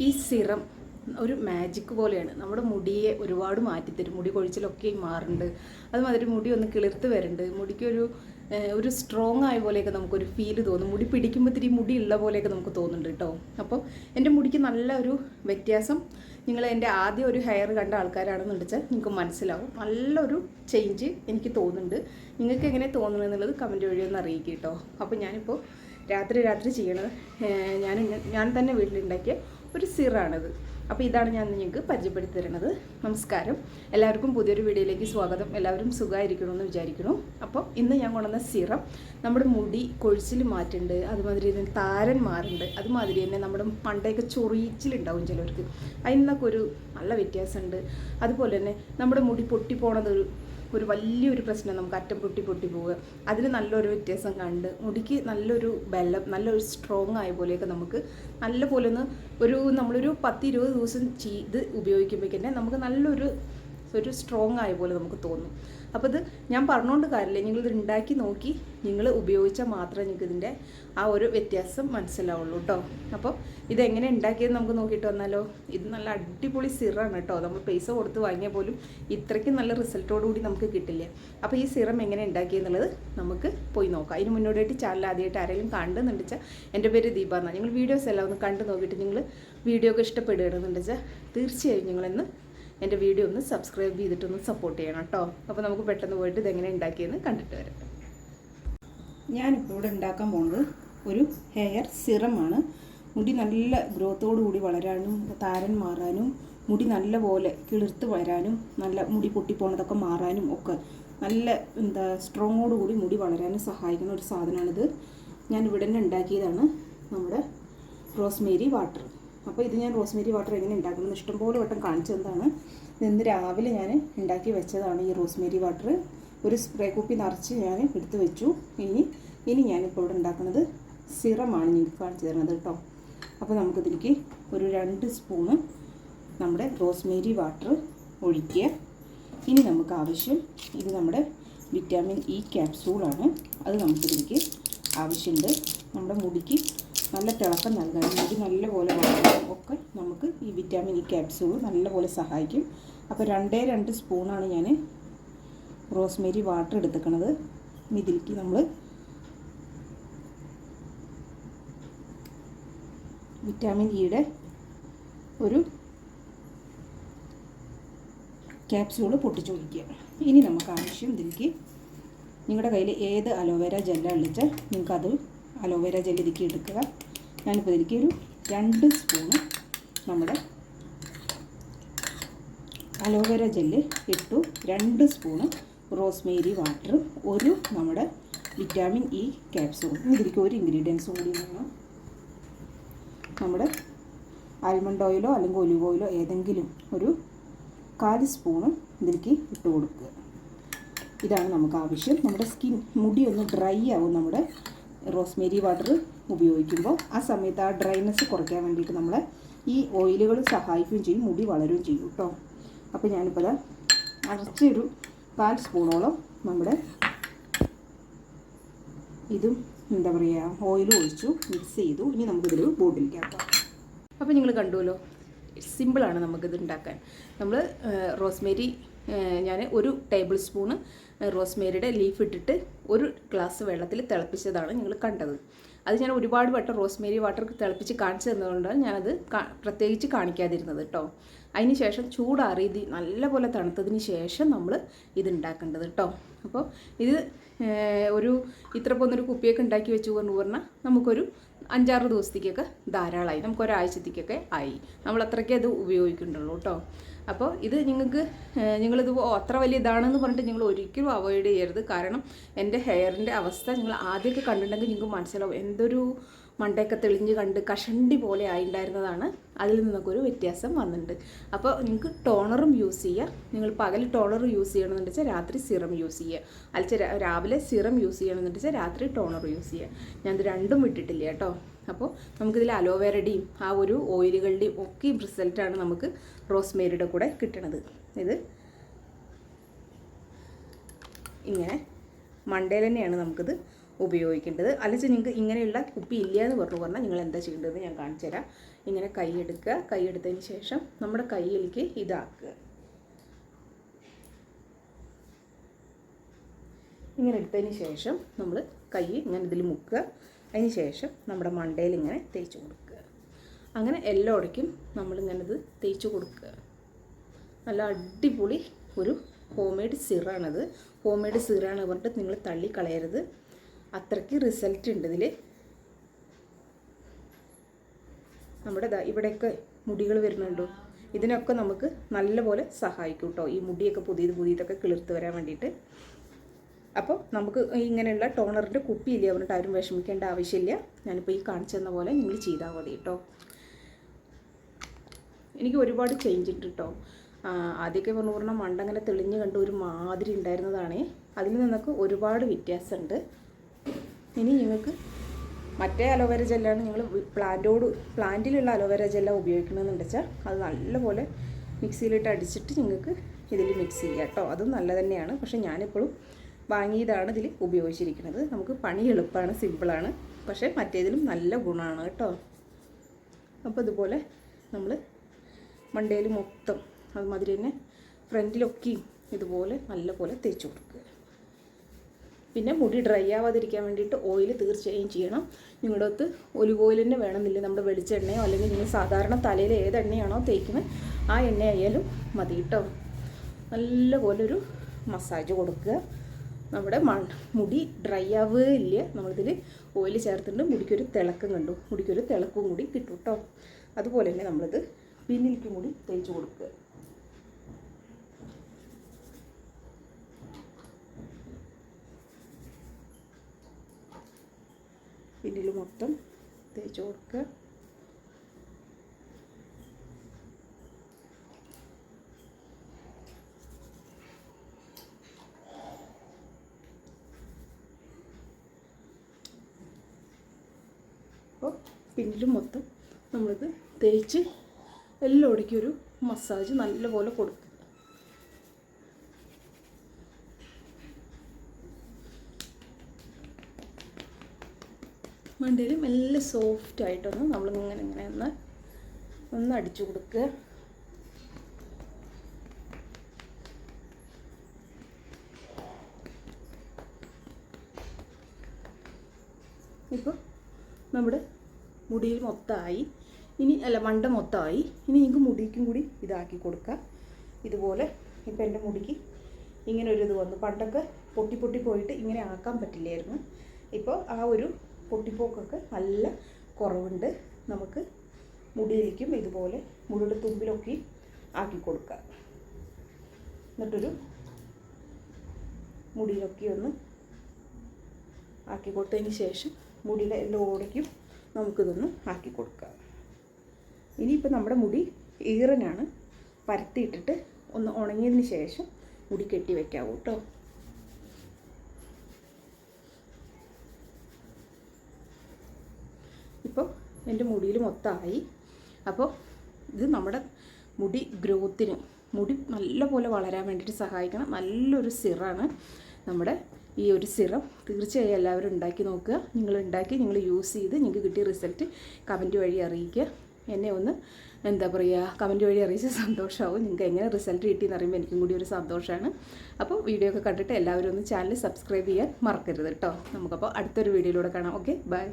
ഈ സിറം ഒരു മാജിക് പോലെയാണ്. നമ്മുടെ മുടിയെ ഒരുപാട് മാറ്റിത്തരും. മുടി കൊഴിച്ചിലൊക്കെ മാറുന്നുണ്ട്. അതുമാതിരി മുടി ഒന്ന് കിളിർത്ത് വരുന്നുണ്ട് മുടിക്കൊരു ഒരു സ്ട്രോങ് ആയ പോലെയൊക്കെ നമുക്കൊരു ഫീൽ തോന്നും. മുടി പിടിക്കുമ്പോൾ ഇത്തിരി മുടി ഉള്ള പോലെയൊക്കെ നമുക്ക് തോന്നുന്നുണ്ട് കേട്ടോ. അപ്പോൾ എന്റെ മുടിക്ക് നല്ല ഒരു വ്യത്യാസം നിങ്ങൾ എന്റെ ആദ്യം ഒരു ഹെയർ കണ്ട ആൾക്കാരാണെന്ന് വെച്ചാൽ നിങ്ങൾക്ക് മനസ്സിലാവും. നല്ലൊരു ചേഞ്ച് എനിക്ക് തോന്നുന്നുണ്ട്. നിങ്ങൾക്ക് എങ്ങനെ തോന്നുന്നു എന്നുള്ളത് കമന്റ് വഴി ഒന്ന് അറിയിക്കുക കേട്ടോ. അപ്പോൾ ഞാനിപ്പോൾ രാത്രി രാത്രി ചെയ്യണത് ഞാൻ ഞാൻ തന്നെ വീട്ടിലുണ്ടാക്കിയ ഒരു സിറാണിത്. അപ്പോൾ ഇതാണ് ഞാൻ നിങ്ങൾക്ക് പരിചയപ്പെടുത്തി തരുന്നത്. നമസ്കാരം. എല്ലാവർക്കും പുതിയൊരു വീഡിയോയിലേക്ക് സ്വാഗതം. എല്ലാവരും സുഖമായിരിക്കണമെന്ന് വിചാരിക്കുന്നു. അപ്പോൾ ഇന്ന് ഞാൻ കൊണ്ടുവന്ന സിറം നമ്മുടെ മുടി കൊഴിച്ചിൽ മാറ്റുന്നുണ്ട്. അതുമാതിരി തന്നെ താരൻ മാറുന്നുണ്ട്. അതുമാതിരി തന്നെ നമ്മുടെ പണ്ടൊക്കെ ചൊറിയിച്ചിലുണ്ടാവും ചിലവർക്ക്. അതിൽ നിന്നൊക്കെ ഒരു നല്ല വ്യത്യാസമുണ്ട്. അതുപോലെ തന്നെ നമ്മുടെ മുടി പൊട്ടിപ്പോണത് ഒരു വലിയൊരു പ്രശ്നം നമുക്ക് അറ്റം പൊട്ടി പൊട്ടി പോവുക. അതിന് നല്ലൊരു വ്യത്യാസം കണ്ട് മുടിക്ക് നല്ലൊരു ബലം നല്ലൊരു സ്ട്രോങ് ആയ പോലെയൊക്കെ നമുക്ക് നല്ല പോലെ ഒന്ന് ഒരു നമ്മളൊരു പത്ത് ഇരുപത് ദിവസം ചെയ്ത് ഉപയോഗിക്കുമ്പോഴേക്കന്നെ നമുക്ക് നല്ലൊരു ഒരു സ്ട്രോങ് ആയ പോലെ നമുക്ക് തോന്നും. അപ്പോൾ ഇത് ഞാൻ പറഞ്ഞുകൊണ്ട് കാര്യമില്ല. നിങ്ങളിത് ഉണ്ടാക്കി നോക്കി. നിങ്ങൾ ഉപയോഗിച്ചാൽ മാത്രമേ നിങ്ങൾക്ക് ഇതിന്റെ ആ ഒരു വ്യത്യാസം മനസ്സിലാവുള്ളൂ കേട്ടോ അപ്പോൾ ഇതെങ്ങനെ ഉണ്ടാക്കിയത് നമുക്ക് നോക്കിയിട്ട് വന്നാലോ? ഇത് നല്ല അടിപൊളി സിറാണ് കേട്ടോ നമ്മൾ പൈസ കൊടുത്ത് വാങ്ങിയ പോലും ഇത്രയ്ക്ക് നല്ല റിസൾട്ടോടു കൂടി നമുക്ക് കിട്ടില്ല? അപ്പോൾ ഈ സിറം എങ്ങനെ ഉണ്ടാക്കിയെന്നുള്ളത് നമുക്ക് പോയി നോക്കാം. അതിന് മുന്നോടിയായിട്ട് ചാനൽ ആദ്യമായിട്ട് ആരെങ്കിലും കണ്ടെന്നുണ്ട് വെച്ചാൽ എന്റെ പേര് ദീപ എന്നാണ് നിങ്ങൾ വീഡിയോസ് എല്ലാം ഒന്ന് കണ്ടു നോക്കിയിട്ട് നിങ്ങൾ വീഡിയോ ഒക്കെ ഇഷ്ടപ്പെടുകയാണെന്നുണ്ടെച്ചാൽ തീർച്ചയായും നിങ്ങളെന്ന് എന്റെ വീഡിയോ ഒന്ന് സബ്സ്ക്രൈബ് ചെയ്തിട്ടൊന്ന് സപ്പോർട്ട് ചെയ്യണം കേട്ടോ. അപ്പോൾ നമുക്ക് പെട്ടെന്ന് പോയിട്ട് ഇതെങ്ങനെ ഉണ്ടാക്കിയെന്ന് കണ്ടിട്ട് വരാം. ഞാനിപ്പോൾ ഇവിടെ ഉണ്ടാക്കാൻ പോകുന്നത് ഒരു ഹെയർ സിറമാണ് മുടി നല്ല ഗ്രോത്തോടുകൂടി വളരാനും താരൻ മാറാനും മുടി നല്ല പോലെ കിളിർത്ത് വരാനും നല്ല മുടി പൊട്ടിപ്പോണതൊക്കെ മാറാനും ഒക്കെ നല്ല എന്താ സ്ട്രോങ്ങോട് കൂടി മുടി വളരാനും സഹായിക്കുന്ന ഒരു സാധനമാണിത് ഞാൻ ഇവിടെ തന്നെ ഉണ്ടാക്കിയതാണ് നമ്മുടെ റോസ്മേരി വാട്ടർ അപ്പോൾ ഇത് ഞാൻ റോസ്മേരി വാട്ടർ എങ്ങനെ ഉണ്ടാക്കുന്നത്? ഇഷ്ടംപോലെ വട്ടം കാണിച്ചു തന്നതാണ്. ഇന്ന് രാവിലെ ഞാൻ ഉണ്ടാക്കി വെച്ചതാണ് ഈ റോസ്മേരി വാട്ടർ. ഒരു സ്പ്രേ കുപ്പി നിറച്ച് ഞാൻ എടുത്തു വെച്ചു. ഇനി ഇനി ഞാനിപ്പോൾ ഇവിടെ ഉണ്ടാക്കുന്നത് സിറമാണ് നിങ്ങൾക്ക് കാണിച്ചു തരുന്നത് കേട്ടോ. അപ്പോൾ നമുക്കിതിലേക്ക് ഒരു രണ്ട് സ്പൂണ് നമ്മുടെ റോസ്മേരി വാട്ടർ ഒഴിക്കുക. ഇനി നമുക്ക് ആവശ്യം ഇത് നമ്മുടെ വിറ്റാമിൻ ഇ ക്യാപ്സൂളാണ്. അത് നമുക്കിതിലേക്ക് ആവശ്യമുണ്ട്. നമ്മുടെ മുടിക്ക് നല്ല തിളക്കം നൽകാനും ഇത് നല്ലപോലെ വളരാനും ഒക്കെ നമുക്ക് ഈ വിറ്റാമിൻ ഇ ക്യാപ്സ്യൂൾ നല്ലപോലെ സഹായിക്കും. അപ്പോൾ രണ്ടേ രണ്ട് സ്പൂണാണ് ഞാൻ റോസ്മേരി വാട്ടർ എടുത്തേക്കണത്. ഇതിലേക്ക് നമ്മൾ വിറ്റാമിൻ ഇയുടെ ഒരു ക്യാപ്സ്യൂൾ പൊട്ടിച്ചു കൊടുക്കുക ഇനി നമുക്ക് ആവശ്യം ഇതിലേക്ക് നിങ്ങളുടെ കയ്യിൽ ഏത് അലോവേര ജെല്ലാണ് വിളിച്ചാൽ നിങ്ങൾക്കത് അലോവേര ജെല്ല് ഇതിലേക്ക് എടുക്കുക. ഞാനിപ്പോൾ ഇതിലേക്ക് ഒരു രണ്ട് സ്പൂണ് നമ്മുടെ അലോവേര ജെല്ല് ഇട്ടു. രണ്ട് സ്പൂണ് റോസ്മേരി വാട്ടർ ഒരു നമ്മുടെ വിറ്റാമിൻ ഇ ക്യാപ്സൂൾ. ഇതിലേക്ക് ഒരു ഇൻഗ്രീഡിയൻസും കൂടി വേണം നമ്മുടെ ആൽമണ്ട് ഓയിലോ അല്ലെങ്കിൽ ഒലിവ് ഓയിലോ ഏതെങ്കിലും ഒരു കാൽ സ്പൂണ് ഇതിലേക്ക് ഇട്ട് കൊടുക്കുക. ഇതാണ് നമുക്ക് ആവശ്യം. നമ്മുടെ സ്കിൻ മുടി ഒന്ന് ഡ്രൈ ആവും. നമ്മുടെ റോസ്മേരി വാട്ടർ ഉപയോഗിക്കുമ്പോൾ ആ സമയത്ത് ആ ഡ്രൈനെസ് കുറയ്ക്കാൻ വേണ്ടിയിട്ട് നമ്മളെ ഈ ഓയിലുകൾ സഹായിക്കുകയും ചെയ്യും മുടി വളരുകയും ചെയ്യും കേട്ടോ. അപ്പോൾ ഞാനിപ്പോൾ അരച്ചൊരു പാൽ സ്പൂണോളം നമ്മുടെ ഇതും എന്താ പറയുക ഓയിൽ ഒഴിച്ചു മിക്സ് ചെയ്തു. ഇനി നമുക്കിതൊരു ബോട്ടിലേക്ക് ആക്കാം. അപ്പോൾ നിങ്ങൾ കണ്ടുവല്ലോ സിമ്പിളാണ് നമുക്കിത് ഉണ്ടാക്കാൻ. നമ്മൾ റോസ്മേരി ഞാൻ ഒരു ടേബിൾ സ്പൂണ് റോസ്മേരിയുടെ ലീഫ് ഇട്ടിട്ട് ഒരു ഗ്ലാസ് വെള്ളത്തിൽ തിളപ്പിച്ചതാണ് നിങ്ങൾ കണ്ടത്. അത് ഞാൻ ഒരുപാട് വട്ടം റോസ്മേരി വാട്ടർ തിളപ്പിച്ച് കാണിച്ചു തന്നതുകൊണ്ടാണ് ഞാനത് പ്രത്യേകിച്ച് കാണിക്കാതിരുന്നത് കേട്ടോ. അതിന് ശേഷം ചൂടാറിയത് നല്ലപോലെ തണുത്തതിന് ശേഷം നമ്മൾ ഇത് ഉണ്ടാക്കേണ്ടത് കേട്ടോ. അപ്പോൾ ഇത് ഒരു ഇത്ര പോകുന്നൊരു കുപ്പിയൊക്കെ ഉണ്ടാക്കി വെച്ചു കൊണ്ട് പറഞ്ഞാൽ നമുക്കൊരു അഞ്ചാറ് ദിവസത്തേക്കൊക്കെ ധാരാളമായി നമുക്ക് ഒരാഴ്ചത്തേക്കൊക്കെ ആയി. നമ്മൾ അത്രയ്ക്കേ അത് ഉപയോഗിക്കുന്നുള്ളൂ കേട്ടോ. അപ്പോൾ ഇത് നിങ്ങൾക്ക് നിങ്ങളിത് അത്ര വലിയ ഇതാണെന്ന് പറഞ്ഞിട്ട് നിങ്ങൾ ഒരിക്കലും അവോയ്ഡ് ചെയ്യരുത്. കാരണം എന്റെ ഹെയറിന്റെ അവസ്ഥ നിങ്ങൾ ആദ്യമൊക്കെ കണ്ടിട്ടുണ്ടെങ്കിൽ നിങ്ങൾക്ക് മനസ്സിലാവും. എന്തൊരു മണ്ടയൊക്കെ തെളിഞ്ഞ് കണ്ട് കഷണ്ടി പോലെ ആയിണ്ടായിരുന്നതാണ്. അതിൽ നിന്നൊക്കെ ഒരു വ്യത്യാസം വന്നിട്ടുണ്ട് അപ്പോൾ നിങ്ങൾക്ക് ടോണറും യൂസ് ചെയ്യുക നിങ്ങൾ പകൽ ടോണർ യൂസ് ചെയ്യണമെന്ന് വെച്ചാൽ രാത്രി സിറം യൂസ് ചെയ്യുക അല്ല രാവിലെ സിറം യൂസ് ചെയ്യണമെന്ന് വെച്ചാൽ രാത്രി ടോണർ യൂസ് ചെയ്യുക ഞാനിത് രണ്ടും വിട്ടിട്ടില്ല കേട്ടോ. അപ്പോൾ നമുക്കിതിൽ അലോവേരയുടെയും ആ ഒരു ഓയിലുകളുടെയും ഒക്കെ റിസൾട്ടാണ് നമുക്ക് റോസ്മേരിയുടെ കൂടെ കിട്ടണത്. ഇത് ഇങ്ങനെ മണ്ടയിൽ തന്നെയാണ് നമുക്കിത് ഉപയോഗിക്കേണ്ടത്. അല്ലെങ്കിൽ നിങ്ങൾക്ക് ഇങ്ങനെയുള്ള കുപ്പി ഇല്ല എന്ന് പറഞ്ഞു പറഞ്ഞാൽ നിങ്ങൾ എന്താ ചെയ്യേണ്ടതെന്ന് ഞാൻ കാണിച്ചു തരാം. ഇങ്ങനെ കൈ എടുക്കുക. കൈ എടുത്തതിന് ശേഷം നമ്മുടെ കൈയിലേക്ക് ഇതാക്കുക. ഇങ്ങനെ എടുത്തതിന് ശേഷം നമ്മൾ കൈ ഇങ്ങനെ ഇതിൽ മുക്കുക. അതിന് ശേഷം നമ്മുടെ മണ്ടയിൽ ഇങ്ങനെ തേച്ച് കൊടുക്കുക. അങ്ങനെ എല്ലായിടയ്ക്കും നമ്മളിങ്ങനെ ഇത് തേച്ച് കൊടുക്കുക. നല്ല അടിപൊളി ഒരു ഹോം മെയ്ഡ് സിറാണത്. ഹോം മെയ്ഡ് സിറാണ് പറഞ്ഞിട്ട് നിങ്ങൾ തള്ളിക്കളയരുത് അത്രയ്ക്ക് റിസൾട്ട് ഉണ്ട് ഇതിൽ നമ്മുടെ ഇവിടെയൊക്കെ മുടികൾ വരുന്നുണ്ടോ? ഇതിനൊക്കെ നമുക്ക് നല്ലപോലെ സഹായിക്കും കേട്ടോ ഈ മുടിയൊക്കെ പുതിയത് പുതിയതൊക്കെ കിളിർത്ത് വരാൻ വേണ്ടിയിട്ട്. അപ്പോൾ നമുക്ക് ഇങ്ങനെയുള്ള ടോണറിന്റെ കുപ്പിയില്ല? പറഞ്ഞിട്ട് ആരും വിഷമിക്കേണ്ട ആവശ്യമില്ല. ഞാനിപ്പോൾ ഈ കാണിച്ചു തന്ന പോലെ നിങ്ങൾ ചെയ്താൽ മതി കേട്ടോ എനിക്ക് ഒരുപാട് ചേഞ്ച് ഉണ്ട് കേട്ടോ ആദ്യമൊക്കെ പറഞ്ഞു പറഞ്ഞാൽ മണ്ടങ്ങനെ തെളിഞ്ഞ് കണ്ട് ഒരു മാതിരി ഉണ്ടായിരുന്നതാണേ. അതിൽ നിന്നൊക്കെ ഒരുപാട് വ്യത്യാസമുണ്ട്. ഇനി നിങ്ങൾക്ക് മറ്റേ അലോവേര ജെല്ലാണ് നിങ്ങൾ പ്ലാന്റോട് പ്ലാന്റിലുള്ള അലോവേര ജെല്ലാണ് ഉപയോഗിക്കണമെന്നുണ്ട് വെച്ചാൽ അത് നല്ലപോലെ മിക്സിയിലിട്ട് അടിച്ചിട്ട് നിങ്ങൾക്ക് ഇതിൽ മിക്സ് ചെയ്യാം കേട്ടോ. അതും നല്ല തന്നെയാണ്. പക്ഷേ ഞാനിപ്പോഴും വാങ്ങിയതാണ് ഇതിൽ ഉപയോഗിച്ചിരിക്കുന്നത്. നമുക്ക് പണി എളുപ്പമാണ് സിമ്പിളാണ് പക്ഷേ മറ്റേതിലും നല്ല ഗുണമാണ് കേട്ടോ. അപ്പോൾ ഇതുപോലെ നമ്മൾ മണ്ടയിൽ മൊത്തം അതുമാതിരി തന്നെ ഫ്രണ്ടിലൊക്കെയും ഇതുപോലെ നല്ല പോലെ തേച്ച് കൊടുക്കുക. പിന്നെ മുടി ഡ്രൈ ആവാതിരിക്കാൻ വേണ്ടിയിട്ട് ഓയിൽ തീർച്ചയായും ചെയ്യണം. നിങ്ങളുടെ അടുത്ത് ഒലിവ് ഓയിൽ തന്നെ വേണമെന്നില്ല? നമ്മുടെ വെളിച്ചെണ്ണയോ അല്ലെങ്കിൽ നിങ്ങൾ സാധാരണ തലയിൽ ഏത് എണ്ണയാണോ തേക്കുന്നത് ആ എണ്ണ ആയാലും മതി കേട്ടോ നല്ലപോലൊരു മസാജ് കൊടുക്കുക. നമ്മുടെ മുടി ഡ്രൈ ആവുകയില്ല. നമ്മളിതിൽ ഓയിൽ ചേർത്തിട്ട് മുടിക്കൊരു തിളക്കം കണ്ടു. മുടിക്കൊരു തിളക്കവും കൂടി കിട്ടും കേട്ടോ അതുപോലെ തന്നെ നമ്മളിത് പിന്നിലേക്കും കൂടി തേച്ച് കൊടുക്കുക. പിന്നിൽ മൊത്തം തേച്ച് കൊടുക്കുക പിന്നിലും മൊത്തം നമ്മളിത് തേച്ച് എല്ലായിടയ്ക്കും ഒരു മസാജ് നല്ലപോലെ കൊടുക്കുക മണ്ടയിൽ മെല്ലെ സോഫ്റ്റ് ആയിട്ടൊന്ന് നമ്മളിങ്ങനെ ഇങ്ങനെ ഒന്ന് ഒന്ന് അടിച്ചു കൊടുക്കുക ഇപ്പോൾ നമ്മുടെ മുടിയിൽ മൊത്തമായി. ഇനി അല്ല മണ്ട മൊത്തമായി. ഇനി എനിക്ക് മുടിക്കും കൂടി ഇതാക്കി കൊടുക്കാം. ഇതുപോലെ ഇപ്പം എന്റെ മുടിക്ക് ഇങ്ങനെ ഒരു ഇത് വന്നു. പണ്ടൊക്കെ പൊട്ടി പൊട്ടി പോയിട്ട് ഇങ്ങനെ ആക്കാൻ പറ്റില്ലായിരുന്നു. ഇപ്പോൾ ആ ഒരു പൊട്ടിപ്പോക്കൊക്കെ നല്ല കുറവുണ്ട്. നമുക്ക് മുടിയിലേക്കും ഇതുപോലെ മുടിയുടെ തുമ്പിലൊക്കെ ആക്കി കൊടുക്കാം. എന്നിട്ടൊരു മുടിയിലൊക്കെ ഒന്ന് ആക്കി കൊടുത്തതിന് ശേഷം മുടിയുടെ എല്ലായിടയ്ക്കും നമുക്കിതൊന്ന് ആക്കി കൊടുക്കാം. ഇനിയിപ്പോൾ നമ്മുടെ മുടി ഈറനാണ്. പരത്തിയിട്ടിട്ട് ഒന്ന് ഉണങ്ങിയതിന് ശേഷം മുടി കെട്ടി വയ്ക്കാവൂ കേട്ടോ ഇപ്പോൾ എന്റെ മുടിയിൽ മൊത്തമായി. അപ്പോൾ ഇത് നമ്മുടെ മുടി ഗ്രോത്തിന് മുടി നല്ലപോലെ വളരാൻ വേണ്ടിയിട്ട് സഹായിക്കണം. നല്ലൊരു സിറാണ് നമ്മുടെ ഈ ഒരു സിറം. തീർച്ചയായും എല്ലാവരും ഉണ്ടാക്കി നോക്കുക. നിങ്ങൾ ഉണ്ടാക്കി നിങ്ങൾ യൂസ് ചെയ്ത് നിങ്ങൾക്ക് കിട്ടിയ റിസൾട്ട് കമന്റ് വഴി അറിയിക്കുക. എന്നെ ഒന്ന് എന്താ പറയുക കമന്റ് വഴി അറിയിച്ച സന്തോഷമാവും. നിങ്ങൾക്ക് എങ്ങനെ റിസൾട്ട് കിട്ടിയെന്ന് അറിയുമ്പോൾ എനിക്കും കൂടി ഒരു സന്തോഷമാണ്. അപ്പോൾ വീഡിയോ ഒക്കെ കണ്ടിട്ട് എല്ലാവരും ഒന്ന് ചാനൽ സബ്സ്ക്രൈബ് ചെയ്യാൻ മറക്കരുത് കേട്ടോ. നമുക്കപ്പോൾ അടുത്തൊരു വീഡിയോയിലൂടെ കാണാം. Okay bye.